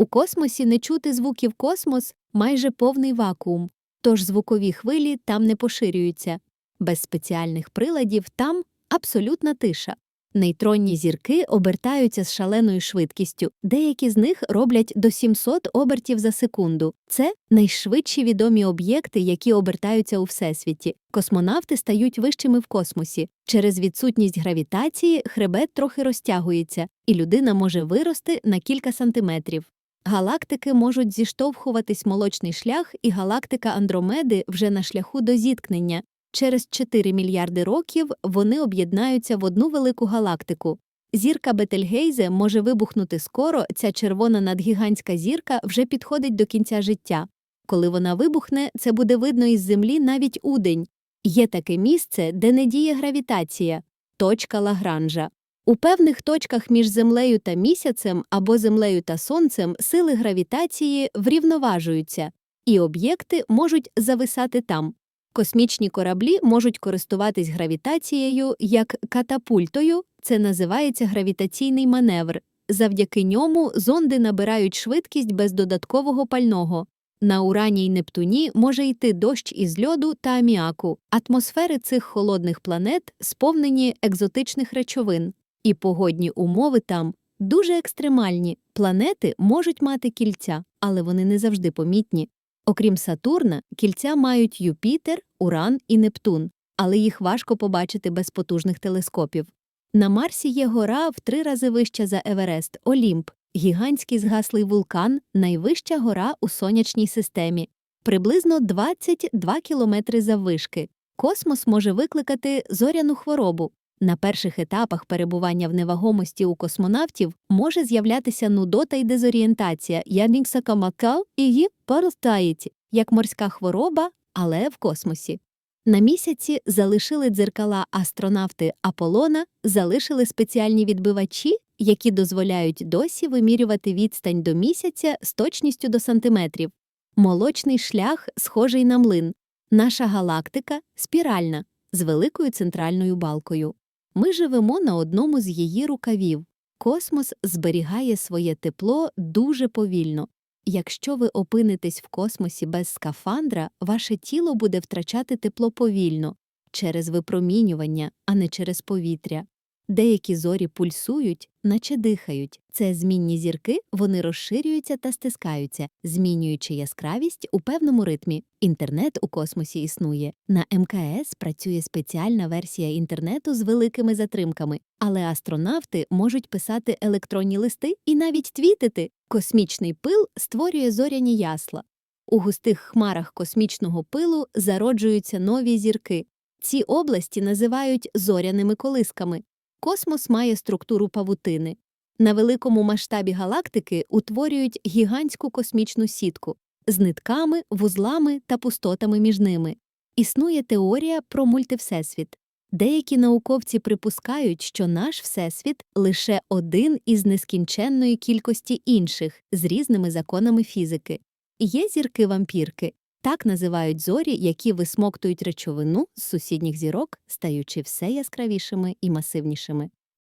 У космосі не чути звуків космос майже повний вакуум, тож звукові хвилі там не поширюються. Без спеціальних приладів там абсолютна тиша. Нейтронні зірки обертаються з шаленою швидкістю, деякі з них роблять до 700 обертів за секунду. Це найшвидші відомі об'єкти, які обертаються у всесвіті. Космонавти стають вищими в космосі. Через відсутність гравітації хребет трохи розтягується, і людина може вирости на кілька сантиметрів. Галактики можуть зіштовхуватись молочний шлях, і галактика Андромеди вже на шляху до зіткнення. Через 4 мільярди років вони об'єднаються в одну велику галактику. Зірка Бетельгейзе може вибухнути скоро, ця червона надгігантська зірка вже підходить до кінця життя. Коли вона вибухне, це буде видно із Землі навіть удень. Є таке місце, де не діє гравітація точка Лагранжа. У певних точках між Землею та місяцем або Землею та Сонцем сили гравітації врівноважуються, і об'єкти можуть зависати там. Космічні кораблі можуть користуватись гравітацією як катапультою, це називається гравітаційний маневр. Завдяки ньому зонди набирають швидкість без додаткового пального. На Урані й Нептуні може йти дощ із льоду та аміаку. Атмосфери цих холодних планет сповнені екзотичних речовин, і погодні умови там дуже екстремальні. Планети можуть мати кільця, але вони не завжди помітні. Окрім Сатурна, кільця мають Юпітер, Уран і Нептун, але їх важко побачити без потужних телескопів. На Марсі є гора в три рази вища за Еверест Олімп, гігантський згаслий вулкан, найвища гора у сонячній системі, приблизно 22 кілометри заввишки. Космос може викликати зоряну хворобу. На перших етапах перебування в невагомості у космонавтів може з'являтися нудота й дезорієнтація, яніксакамакал і її поростаєті, як морська хвороба, але в космосі. На місяці залишили дзеркала астронавти Аполлона, залишили спеціальні відбивачі, які дозволяють досі вимірювати відстань до місяця з точністю до сантиметрів. Молочний шлях схожий на млин. Наша галактика спіральна з великою центральною балкою. Ми живемо на одному з її рукавів. Космос зберігає своє тепло дуже повільно. Якщо ви опинитесь в космосі без скафандра, ваше тіло буде втрачати тепло повільно через випромінювання, а не через повітря. Деякі зорі пульсують, наче дихають. Це змінні зірки, вони розширюються та стискаються, змінюючи яскравість у певному ритмі. Інтернет у космосі існує. На МКС працює спеціальна версія інтернету з великими затримками, але астронавти можуть писати електронні листи і навіть твітити. Космічний пил створює зоряні ясла. У густих хмарах космічного пилу зароджуються нові зірки. Ці області називають зоряними колисками. Космос має структуру павутини. На великому масштабі галактики утворюють гігантську космічну сітку з нитками, вузлами та пустотами між ними. Існує теорія про мультивсесвіт. Деякі науковці припускають, що наш всесвіт лише один із нескінченної кількості інших з різними законами фізики. Є зірки-вампірки, так називають зорі, які висмоктують речовину з сусідніх зірок, стаючи все яскравішими і масивнішими.